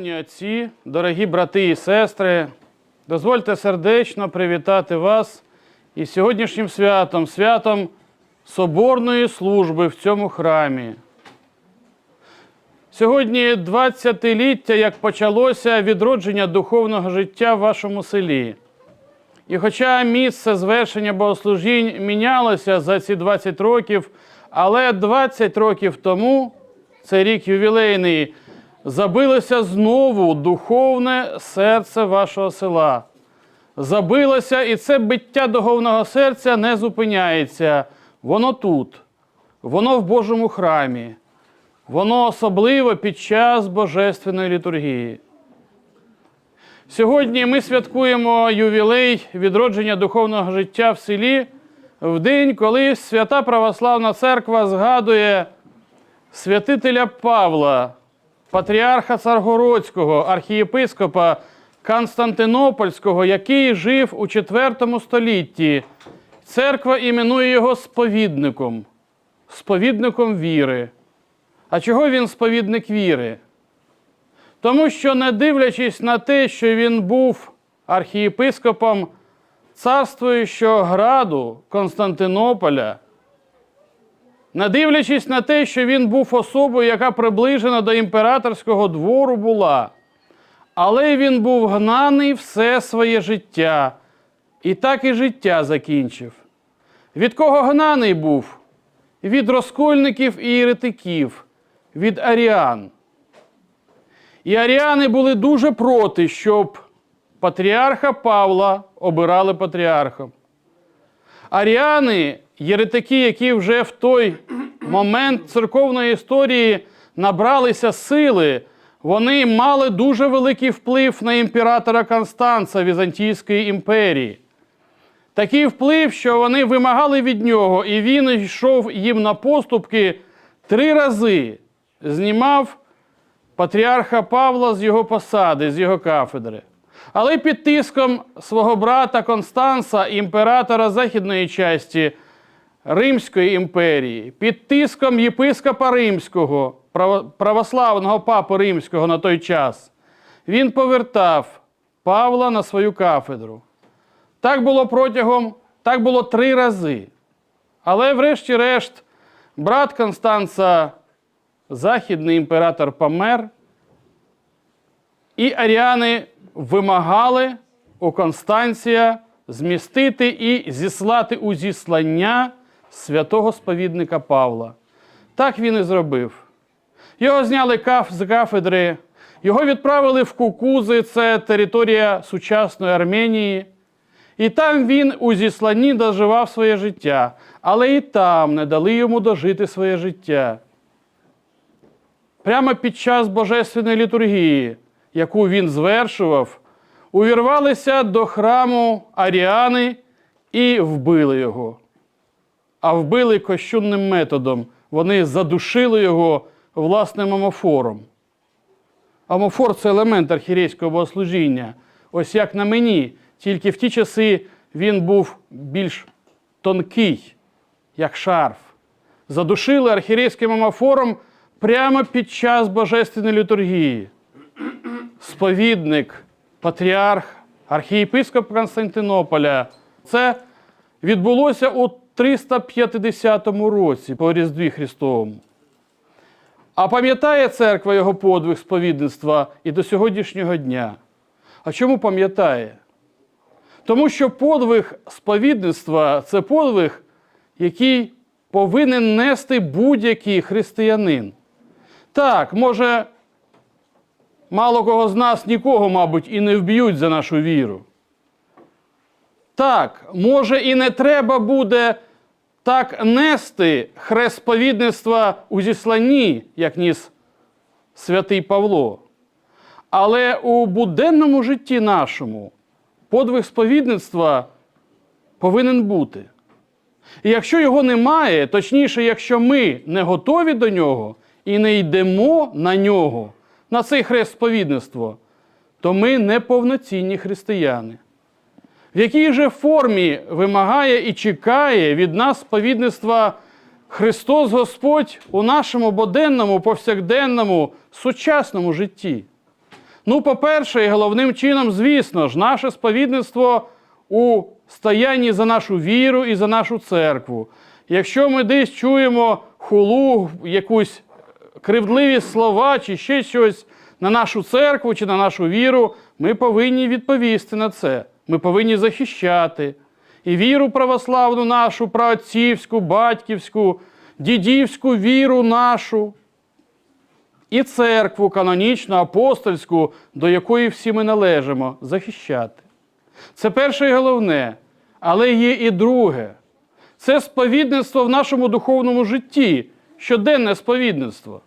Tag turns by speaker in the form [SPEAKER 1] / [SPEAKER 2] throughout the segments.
[SPEAKER 1] Шановні отці, дорогі брати і сестри, дозвольте сердечно привітати вас із сьогоднішнім святом, святом Соборної служби в цьому храмі. Сьогодні 20-ліття, як почалося відродження духовного життя в вашому селі. І хоча місце звершення богослужінь мінялося за ці 20 років, але 20 років тому, це рік ювілейний, забилося знову духовне серце вашого села. Забилося, і це биття духовного серця не зупиняється. Воно тут, воно в Божому храмі, воно особливо під час Божественної літургії. Сьогодні ми святкуємо ювілей відродження духовного життя в селі в день, коли Свята Православна Церква згадує святителя Павла, патріарха Царгородського, архієпископа Константинопольського, який жив у IV столітті. Церква іменує його сповідником, сповідником віри. А чого він сповідник віри? Тому що, не дивлячись на те, що він був архієпископом царствуючого граду Константинополя, не дивлячись на те, що він був особою, яка приближена до імператорського двору була, але він був гнаний все своє життя, і так і життя закінчив. Від кого гнаний був? Від розкольників і єретиків, від аріан. І аріани були дуже проти, щоб патріарха Павла обирали патріархом. Аріани, єретики, які вже в той момент церковної історії набралися сили, вони мали дуже великий вплив на імператора Констанца Візантійської імперії. Такий вплив, що вони вимагали від нього, і він йшов їм на поступки три рази, знімав патріарха Павла з його посади, з його кафедри. Але під тиском свого брата Констанса, імператора західної часті Римської імперії, під тиском єпископа Римського, православного папи Римського на той час, він повертав Павла на свою кафедру. Так було протягом, так було три рази. Але, врешті-решт, брат Констанца, західний імператор помер, і аріани вимагали у Констанція змістити і зіслати у зіслання святого сповідника Павла. Так він і зробив. Його зняли з кафедри, його відправили в Кукузи, це територія сучасної Арменії. І там він у зісланні доживав своє життя, але і там не дали йому дожити своє життя. Прямо під час Божественної літургії, яку він звершував, увірвалися до храму Аріани і вбили його. А вбили кощунним методом. Вони задушили його власним амофором. Амофор це елемент архірейського богослужіння. Ось як на мені, тільки в ті часи він був більш тонкий, як шарф. Задушили архірейським амофором прямо під час Божественної літургії. Сповідник, патріарх, архієпископ Константинополя. Це відбулося у 350 році по Різдві Христовому. А пам'ятає церква його подвиг сповідництва і до сьогоднішнього дня. А чому пам'ятає? Тому що подвиг сповідництва це подвиг, який повинен нести будь-який християнин. Так, може, мало кого з нас нікого, мабуть, і не вб'ють за нашу віру. Так, може, і не треба буде так нести хрест сповідництва у зісланні, як ніс святий Павло. Але у буденному житті нашому подвиг сповідництва повинен бути. І якщо його немає, точніше, якщо ми не готові до нього і не йдемо на нього, на цей хрест сповідництва, то ми неповноцінні християни. В якій же формі вимагає і чекає від нас сповідництва Христос Господь у нашому буденному, повсякденному, сучасному житті? Ну, по-перше, і головним чином, звісно ж, наше сповідництво у стоянні за нашу віру і за нашу церкву. Якщо ми десь чуємо хулу, якусь кривдливі слова чи ще щось на нашу церкву чи на нашу віру, ми повинні відповісти на це. Ми повинні захищати і віру православну нашу, праотцівську, батьківську, дідівську віру нашу, і церкву канонічну, апостольську, до якої всі ми належимо, захищати. Це перше і головне, але є і друге. Це сповідництво в нашому духовному житті, щоденне сповідництво.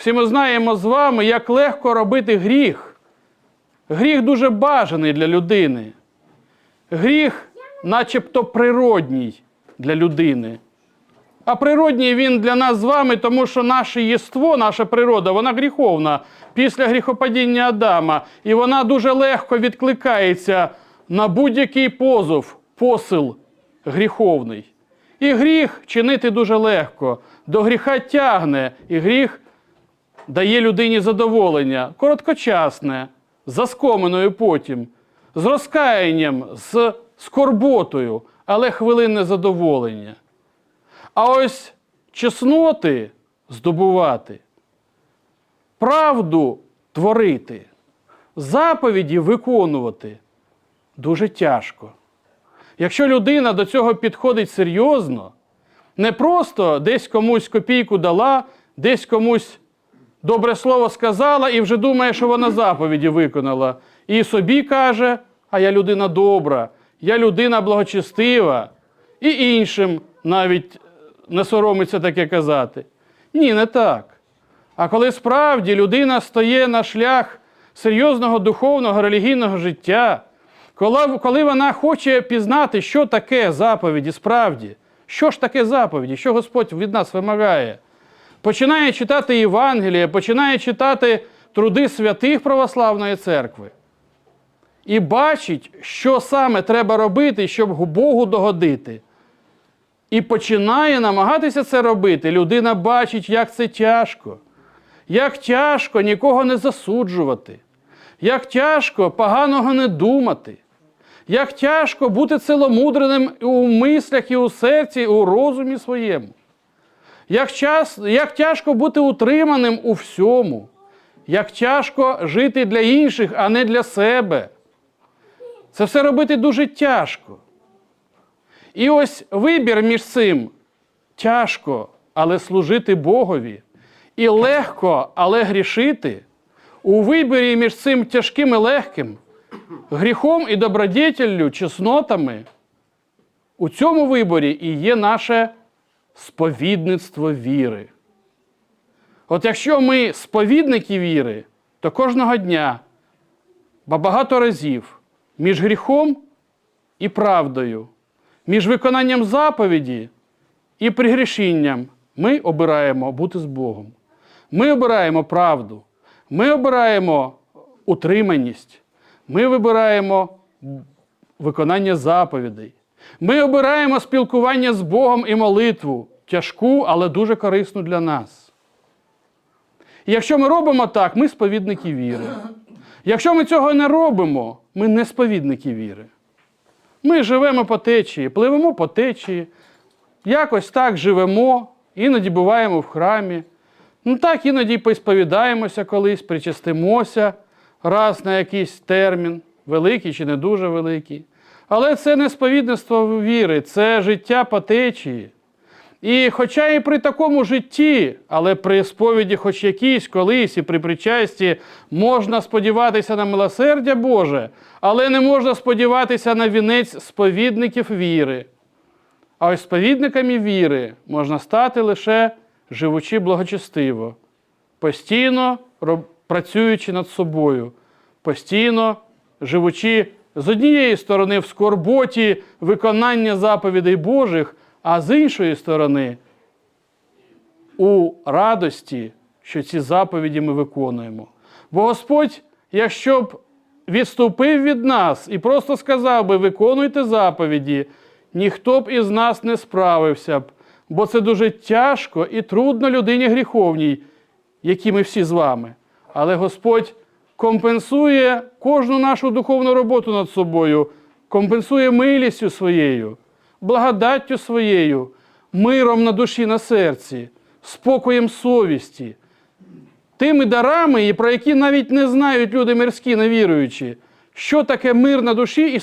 [SPEAKER 1] Всі ми знаємо з вами, як легко робити гріх. Гріх дуже бажаний для людини. Гріх, начебто природній для людини. А природній він для нас з вами, тому що наше єство, наша природа, вона гріховна після гріхопадіння Адама. І вона дуже легко відкликається на будь-який позов, посил гріховний. І гріх чинити дуже легко. До гріха тягне, і гріх дає людині задоволення, короткочасне, з заскоменою потім, з розкаянням, з скорботою, але хвилинне задоволення. А ось чесноти здобувати, правду творити, заповіді виконувати дуже тяжко. Якщо людина до цього підходить серйозно, не просто десь комусь копійку дала, десь комусь добре слово сказала і вже думає, що вона заповіді виконала. І собі каже, а я людина добра, я людина благочестива, і іншим навіть не соромиться таке казати. Ні, не так. А коли справді людина стає на шлях серйозного духовного релігійного життя, коли, коли вона хоче пізнати, що таке заповіді, справді, що ж таке заповіді, що Господь від нас вимагає, починає читати Євангеліє, починає читати труди святих православної церкви. І бачить, що саме треба робити, щоб Богу догодити. І починає намагатися це робити. Людина бачить, як це тяжко, як тяжко нікого не засуджувати, як тяжко поганого не думати, як тяжко бути ціломудреним у мислях, і у серці, і у розумі своєму. Як, час, як тяжко бути утриманим у всьому, як тяжко жити для інших, а не для себе. Це все робити дуже тяжко. І ось вибір між цим тяжко, але служити Богові, і легко, але грішити. У виборі між цим тяжким і легким, гріхом і добродетеллю, чеснотами, у цьому виборі і є наше сповідництво віри. От якщо ми сповідники віри, то кожного дня, ба багато разів між гріхом і правдою, між виконанням заповіді і пригрішінням ми обираємо бути з Богом. Ми обираємо правду, ми обираємо утриманість, ми вибираємо виконання заповідей. Ми обираємо спілкування з Богом і молитву, тяжку, але дуже корисну для нас. І якщо ми робимо так, ми сповідники віри. Якщо ми цього не робимо, ми не сповідники віри. Ми живемо по течії, пливемо по течії, якось так живемо, іноді буваємо в храмі. Ну так іноді посповідаємося колись, причастимося раз на якийсь термін, великий чи не дуже великий. Але це не сповідництво віри, це життя по течії. І хоча і при такому житті, але при сповіді, хоч якійсь колись, і при причасті, можна сподіватися на милосердя Боже, але не можна сподіватися на вінець сповідників віри. А ось сповідниками віри можна стати лише живучи благочестиво, постійно працюючи над собою, постійно живучи з однієї сторони в скорботі виконання заповідей Божих, а з іншої сторони у радості, що ці заповіді ми виконуємо. Бо Господь, якщо б відступив від нас і просто сказав би, виконуйте заповіді, ніхто б із нас не справився б, бо це дуже тяжко і трудно людині гріховній, які ми всі з вами. Але Господь компенсує кожну нашу духовну роботу над собою, компенсує милістю своєю, благодаттю своєю, миром на душі, на серці, спокоєм совісті, тими дарами, про які навіть не знають люди мирські, невіруючі, що таке мир на душі і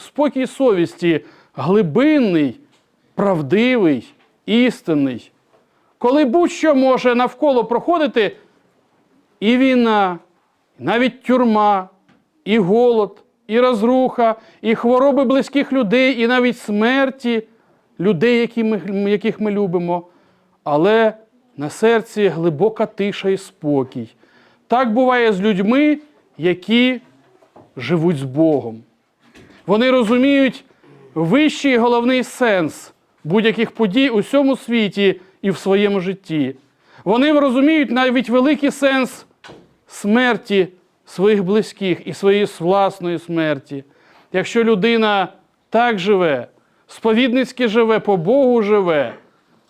[SPEAKER 1] спокій совісті, глибинний, правдивий, істинний. Коли будь-що може навколо проходити і війна, навіть тюрма, і голод, і розруха, і хвороби близьких людей, і навіть смерті людей, які ми, яких ми любимо. Але на серці глибока тиша і спокій. Так буває з людьми, які живуть з Богом. Вони розуміють вищий і головний сенс будь-яких подій у всьому світі і в своєму житті. Вони розуміють навіть великий сенс смерті своїх близьких і своєї власної смерті. Якщо людина так живе, сповідницьки живе, по Богу живе,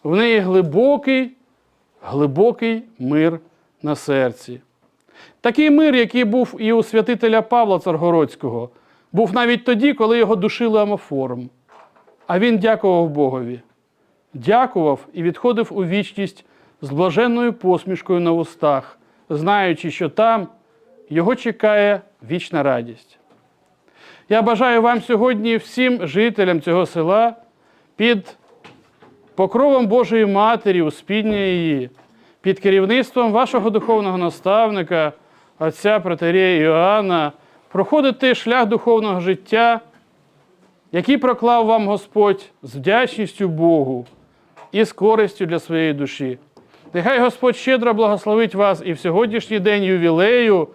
[SPEAKER 1] в неї глибокий, глибокий мир на серці. Такий мир, який був і у святителя Павла Царгородського, був навіть тоді, коли його душили амофором. А він дякував Богові. Дякував і відходив у вічність з блаженною посмішкою на устах, знаючи, що там його чекає вічна радість. Я бажаю вам сьогодні всім жителям цього села під покровом Божої Матері, успіння її, під керівництвом вашого духовного наставника, отця протерея Іоанна, проходити шлях духовного життя, який проклав вам Господь з вдячністю Богу і з користю для своєї душі. Нехай Господь щедро благословить вас і в сьогоднішній день ювілею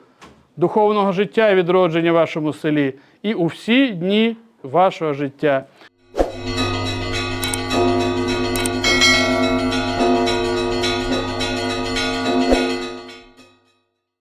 [SPEAKER 1] духовного життя і відродження в вашому селі, і у всі дні вашого життя.